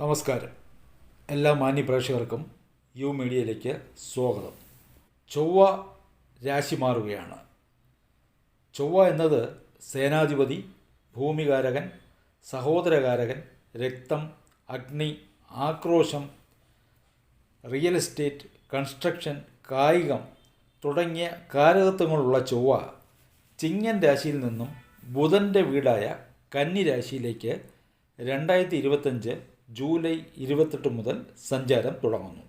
നമസ്കാരം. എല്ലാ മാന്യ പ്രേക്ഷകർക്കും യു മീഡിയയിലേക്ക് സ്വാഗതം. ചൊവ്വ രാശി മാറുകയാണ്. ചൊവ്വ എന്നത് സേനാധിപതി ഭൂമികാരകൻ സഹോദരകാരകൻ രക്തം അഗ്നി ആക്രോശം റിയൽ എസ്റ്റേറ്റ് കൺസ്ട്രക്ഷൻ കായികം തുടങ്ങിയ കാരകത്വങ്ങളുള്ള ചൊവ്വ ചിങ്ങൻ രാശിയിൽ നിന്നും ബുധന്റെ വീടായ കന്നി രാശിയിലേക്ക് രണ്ടായിരത്തി ഇരുപത്തഞ്ച് ജൂലൈ ഇരുപത്തെട്ട് മുതൽ സഞ്ചാരം തുടങ്ങുന്നു.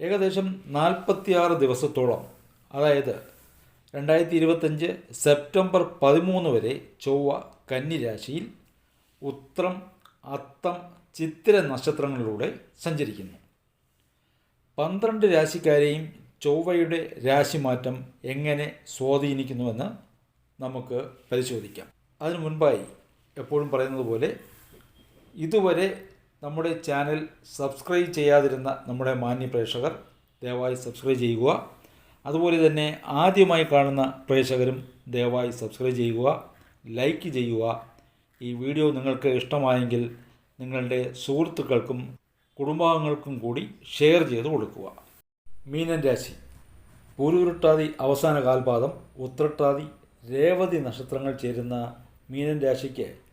ഏകദേശം നാൽപ്പത്തിയാറ് ദിവസത്തോളം അതായത് രണ്ടായിരത്തി ഇരുപത്തഞ്ച് സെപ്റ്റംബർ പതിമൂന്ന് വരെ ചൊവ്വ കന്നിരാശിയിൽ ഉത്രം അത്തം ചിത്തിര നക്ഷത്രങ്ങളിലൂടെ സഞ്ചരിക്കുന്നു. പന്ത്രണ്ട് രാശിക്കാരെയും ചൊവ്വയുടെ രാശിമാറ്റം എങ്ങനെ സ്വാധീനിക്കുന്നുവെന്ന് നമുക്ക് പരിശോധിക്കാം. അതിനു മുൻപായി എപ്പോഴും പറയുന്നത് പോലെ ഇതുവരെ നമ്മുടെ ചാനൽ സബ്സ്ക്രൈബ് ചെയ്യാതിരുന്ന നമ്മുടെ മാന്യ പ്രേക്ഷകർ ദയവായി സബ്സ്ക്രൈബ് ചെയ്യുക. അതുപോലെ തന്നെ ആദ്യമായി കാണുന്ന പ്രേക്ഷകരും ദയവായി സബ്സ്ക്രൈബ് ചെയ്യുക ലൈക്ക് ചെയ്യുക. ഈ വീഡിയോ നിങ്ങൾക്ക് ഇഷ്ടമായെങ്കിൽ നിങ്ങളുടെ സുഹൃത്തുക്കൾക്കും കുടുംബാംഗങ്ങൾക്കും കൂടി ഷെയർ ചെയ്ത് കൊടുക്കുക. മീനൻ രാശി. പൂരുരുട്ടാതി അവസാന കാൽപാദം ഉത്രട്ടാതി രേവതി നക്ഷത്രങ്ങൾ ചേരുന്ന മീനൻ രാശിക്ക്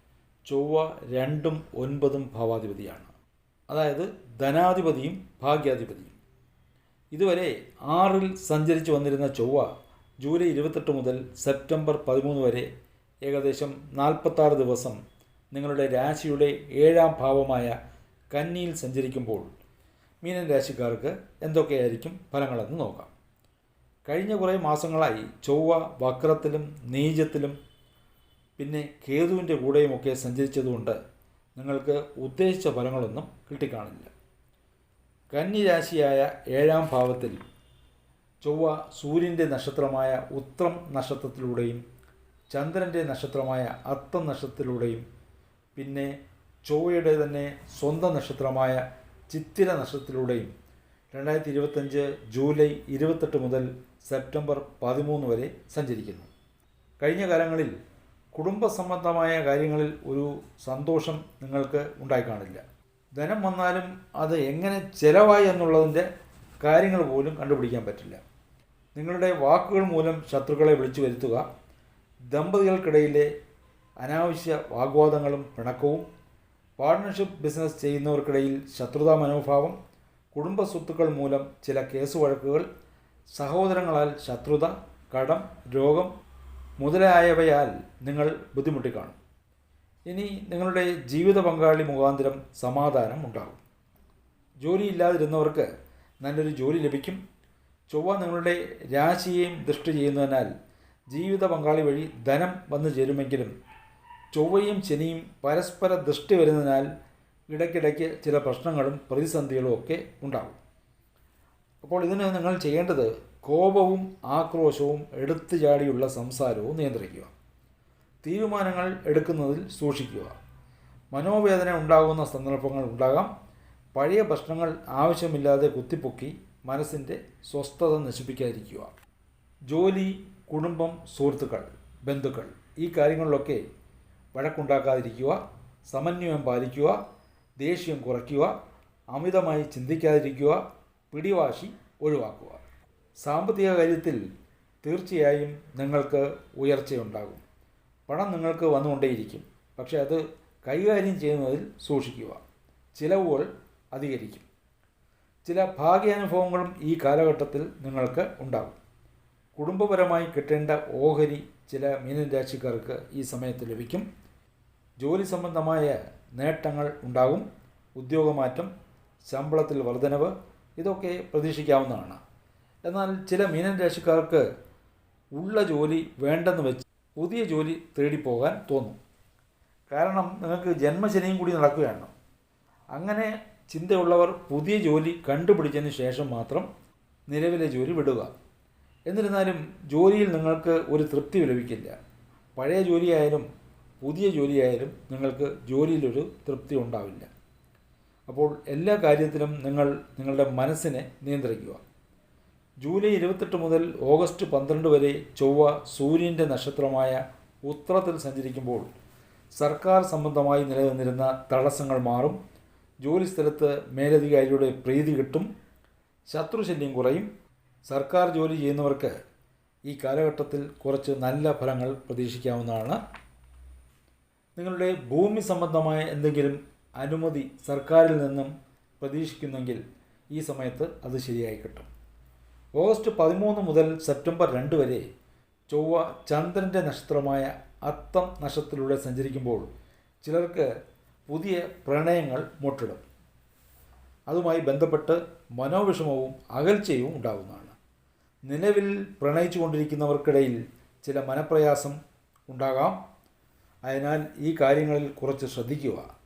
ചൊവ്വ രണ്ടും ഒൻപതും ഭാവാധിപതിയാണ്. അതായത് ധനാധിപതിയും ഭാഗ്യാധിപതിയും. ഇതുവരെ ആറിൽ സഞ്ചരിച്ചു വന്നിരുന്ന ചൊവ്വ ജൂലൈ ഇരുപത്തെട്ട് മുതൽ സെപ്റ്റംബർ പതിമൂന്ന് വരെ ഏകദേശം നാൽപ്പത്താറ് ദിവസം നിങ്ങളുടെ രാശിയുടെ ഏഴാം ഭാവമായ കന്നിയിൽ സഞ്ചരിക്കുമ്പോൾ മീനൻ രാശിക്കാർക്ക് എന്തൊക്കെയായിരിക്കും ഫലങ്ങളെന്ന് നോക്കാം. കഴിഞ്ഞ കുറേ മാസങ്ങളായി ചൊവ്വ വക്രത്തിലും നീചത്തിലും പിന്നെ കേതുവിന്റെ കൂടെയുമൊക്കെ സഞ്ചരിച്ചതുകൊണ്ട് നിങ്ങൾക്ക് ഉദ്ദേശിച്ച ഫലങ്ങളൊന്നും കിട്ടിക്കാണില്ല. കന്നി രാശിയായ ഏഴാം ഭാവത്തിൽ ചൊവ്വ സൂര്യന്റെ നക്ഷത്രമായ ഉത്രം നക്ഷത്രത്തിലൂടെയും ചന്ദ്രന്റെ നക്ഷത്രമായ അത്തം നക്ഷത്രത്തിലൂടെയും പിന്നെ ചൊവ്വയുടെ തന്നെ സ്വന്തം നക്ഷത്രമായ ചിത്തിര നക്ഷത്രത്തിലൂടെയും രണ്ടായിരത്തി ഇരുപത്തഞ്ച് ജൂലൈ ഇരുപത്തെട്ട് മുതൽ സെപ്റ്റംബർ പതിമൂന്ന് വരെ സഞ്ചരിക്കുന്നു. കഴിഞ്ഞ കാലങ്ങളിൽ കുടുംബ സംബന്ധമായ കാര്യങ്ങളിൽ ഒരു സന്തോഷം നിങ്ങൾക്ക് ഉണ്ടായി കാണില്ല ധനം വന്നാലും അത് എങ്ങനെ ചിലവായി എന്നുള്ളതിന്റെ കാര്യങ്ങൾ പോലും കണ്ടുപിടിക്കാൻ പറ്റില്ല. നിങ്ങളുടെ വാക്കുകൾ മൂലം ശത്രുക്കളെ വിളിച്ചു വരുത്തുക ദമ്പതികൾക്കിടയിലെ അനാവശ്യ വാഗ്വാദങ്ങളും പിണക്കവും പാർട്ട്ണർഷിപ്പ് ബിസിനസ് ചെയ്യുന്നവർക്കിടയിൽ ശത്രുതാ മനോഭാവം കുടുംബ സ്വത്തുക്കൾ മൂലം ചില കേസ് വഴക്കുകൾ സഹോദരങ്ങളാൽ ശത്രുത കടം രോഗം മുതലായവയാൽ നിങ്ങൾ ബുദ്ധിമുട്ടിക്കാണും ഇനി നിങ്ങളുടെ ജീവിത പങ്കാളി മുഖാന്തരം സമാധാനം ഉണ്ടാകും. ജോലിയില്ലാതിരുന്നവർക്ക് നല്ലൊരു ജോലി ലഭിക്കും. ചൊവ്വ നിങ്ങളുടെ രാശിയെയും ദൃഷ്ടി ചെയ്യുന്നതിനാൽ ജീവിത പങ്കാളി വഴി ധനം വന്നു ചേരുമെങ്കിലും ചൊവ്വയും ശനിയും പരസ്പര ദൃഷ്ടി വരുന്നതിനാൽ ഇടയ്ക്കിടയ്ക്ക് ചില പ്രശ്നങ്ങളും പ്രതിസന്ധികളും ഒക്കെ ഉണ്ടാകും. അപ്പോൾ ഇതിന് നിങ്ങൾ ചെയ്യേണ്ടത് കോപവും ആക്രോശവും എടുത്തു ചാടിയുള്ള സംസാരവും നിയന്ത്രിക്കുക. തീരുമാനങ്ങൾ എടുക്കുന്നതിൽ സൂക്ഷിക്കുക. മനോവേദന ഉണ്ടാകുന്ന സന്ദർഭങ്ങൾ ഉണ്ടാകാം. പഴയ പ്രശ്നങ്ങൾ ആവശ്യമില്ലാതെ കുത്തിപ്പൊക്കി മനസ്സിന്റെ സ്വസ്ഥത നശിപ്പിക്കാതിരിക്കുക. ജോലി കുടുംബം സുഹൃത്തുക്കൾ ബന്ധുക്കൾ ഈ കാര്യങ്ങളിലൊക്കെ വഴക്കുണ്ടാക്കാതിരിക്കുക സമന്വയം പാലിക്കുക ദേഷ്യം കുറയ്ക്കുക അമിതമായി ചിന്തിക്കാതിരിക്കുക പിടിവാശി ഒഴിവാക്കുക. സാമ്പത്തിക കാര്യത്തിൽ തീർച്ചയായും നിങ്ങൾക്ക് ഉയർച്ചയുണ്ടാകും. പണം നിങ്ങൾക്ക് വന്നുകൊണ്ടേയിരിക്കും. പക്ഷേ അത് കൈകാര്യം ചെയ്യുന്നതിൽ സൂക്ഷിക്കുക. ചിലവുകൾ അധികരിക്കും. ചില ഭാഗ്യാനുഭവങ്ങളും ഈ കാലഘട്ടത്തിൽ നിങ്ങൾക്ക് ഉണ്ടാകും. കുടുംബപരമായി കിട്ടേണ്ട ഓഹരി ചില മീനൻ രാശിക്കാർക്ക് ഈ സമയത്ത് ലഭിക്കും. ജോലി സംബന്ധമായ നേട്ടങ്ങൾ ഉണ്ടാകും. ഉദ്യോഗമാറ്റം ശമ്പളത്തിൽ വർധനവ് ഇതൊക്കെ പ്രതീക്ഷിക്കാവുന്നതാണ്. എന്നാൽ ചില മീനൻ രാശിക്കാർക്ക് ഉള്ള ജോലി വേണ്ടെന്ന് വെച്ച് പുതിയ ജോലി തേടിപ്പോകാൻ തോന്നും. കാരണം നിങ്ങൾക്ക് ജന്മശനിയും കൂടി നടക്കുകയാണ്. അങ്ങനെ ചിന്തയുള്ളവർ പുതിയ ജോലി കണ്ടുപിടിച്ചതിന് ശേഷം മാത്രം നിലവിലെ ജോലി വിടുക. എന്നിരുന്നാലും ജോലിയിൽ നിങ്ങൾക്ക് ഒരു തൃപ്തി ലഭിക്കില്ല. പഴയ ജോലിയായാലും പുതിയ ജോലിയായാലും നിങ്ങൾക്ക് ജോലിയിലൊരു തൃപ്തി ഉണ്ടാവില്ല. അപ്പോൾ എല്ലാ കാര്യത്തിലും നിങ്ങൾ നിങ്ങളുടെ മനസ്സിനെ നിയന്ത്രിക്കുക. ജൂലൈ ഇരുപത്തെട്ട് മുതൽ ഓഗസ്റ്റ് പന്ത്രണ്ട് വരെ ചൊവ്വ സൂര്യന്റെ നക്ഷത്രമായ ഉത്രത്തിൽ സഞ്ചരിക്കുമ്പോൾ സർക്കാർ സംബന്ധമായി നിലനിന്നിരുന്ന തടസ്സങ്ങൾ മാറും. ജോലിസ്ഥലത്ത് മേലധികാരിയുടെ പ്രീതി കിട്ടും. ശത്രുശല്യം കുറയും. സർക്കാർ ജോലി ചെയ്യുന്നവർക്ക് ഈ കാലഘട്ടത്തിൽ കുറച്ച് നല്ല ഫലങ്ങൾ പ്രതീക്ഷിക്കാവുന്നതാണ്. നിങ്ങളുടെ ഭൂമി സംബന്ധമായ എന്തെങ്കിലും അനുമതി സർക്കാരിൽ നിന്നും പ്രതീക്ഷിക്കുന്നെങ്കിൽ ഈ സമയത്ത് അത് ശരിയായി കിട്ടും. ഓഗസ്റ്റ് പതിമൂന്ന് മുതൽ സെപ്റ്റംബർ രണ്ട് വരെ ചൊവ്വ ചന്ദ്രന്റെ നക്ഷത്രമായ അത്തം നക്ഷത്രത്തിലൂടെ സഞ്ചരിക്കുമ്പോൾ ചിലർക്ക് പുതിയ പ്രണയങ്ങൾ മുട്ടിടും. അതുമായി ബന്ധപ്പെട്ട് മനോവിഷമവും അകൽച്ചയും ഉണ്ടാകുന്നതാണ് നിലവിൽ പ്രണയിച്ചു കൊണ്ടിരിക്കുന്നവർക്കിടയിൽ ചില മനപ്രയാസം ഉണ്ടാകാം. അതിനാൽ ഈ കാര്യങ്ങളിൽ കുറച്ച് ശ്രദ്ധിക്കുക.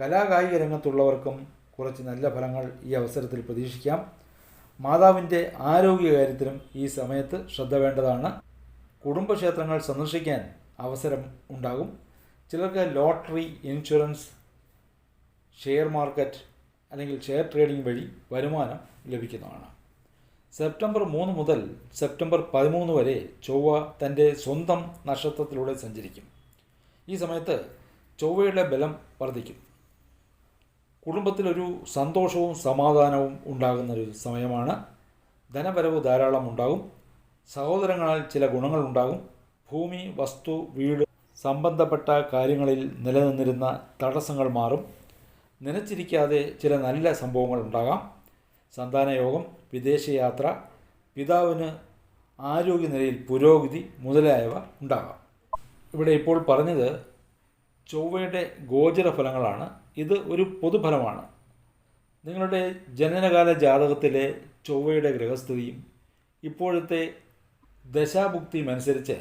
കലാകായിക രംഗത്തുള്ളവർക്കും കുറച്ച് നല്ല ഫലങ്ങൾ ഈ അവസരത്തിൽ പ്രതീക്ഷിക്കാം. മാതാവിന്റെ ആരോഗ്യകാര്യത്തിലും ഈ സമയത്ത് ശ്രദ്ധ വേണ്ടതാണ്. കുടുംബക്ഷേത്രങ്ങൾ സന്ദർശിക്കാൻ അവസരം ഉണ്ടാകും. ചിലർക്ക് ലോട്ടറി ഇൻഷുറൻസ് ഷെയർ മാർക്കറ്റ് അല്ലെങ്കിൽ ഷെയർ ട്രേഡിംഗ് വഴി വരുമാനം ലഭിക്കുന്നതാണ്. സെപ്റ്റംബർ മൂന്ന് മുതൽ സെപ്റ്റംബർ പതിമൂന്ന് വരെ ചൊവ്വ തന്റെ സ്വന്തം നക്ഷത്രത്തിലൂടെ സഞ്ചരിക്കും. ഈ സമയത്ത് ചൊവ്വയുടെ ബലം വർദ്ധിക്കും. കുടുംബത്തിലൊരു സന്തോഷവും സമാധാനവും ഉണ്ടാകുന്ന ഒരു സമയമാണ്. ധനവരവ് ധാരാളം ഉണ്ടാകും. സഹോദരങ്ങളാൽ ചില ഗുണങ്ങളുണ്ടാകും ഭൂമി വസ്തു വീട് സംബന്ധപ്പെട്ട കാര്യങ്ങളിൽ നിലനിന്നിരുന്ന തടസ്സങ്ങൾ മാറും. നനച്ചിരിക്കാതെ ചില നല്ല സംഭവങ്ങൾ ഉണ്ടാകാം. സന്താനയോഗം വിദേശയാത്ര പിതാവിന് ആരോഗ്യനിലയിൽ പുരോഗതി മുതലായവ ഉണ്ടാകാം. ഇവിടെ ഇപ്പോൾ പറഞ്ഞത് ചൊവ്വയുടെ ഗോചര ഫലങ്ങളാണ് ഇത് ഒരു പൊതുഫലമാണ്. നിങ്ങളുടെ ജനനകാല ജാതകത്തിലെ ചൊവ്വയുടെ ഗ്രഹസ്ഥിതിയും ഇപ്പോഴത്തെ ദശാഭുക്തിയും അനുസരിച്ച്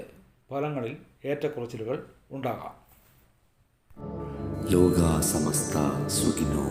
ഫലങ്ങളിൽ ഏറ്റക്കുറച്ചിലുകൾ ഉണ്ടാകാം. ലോകാസമസ്ത സുഖിനോ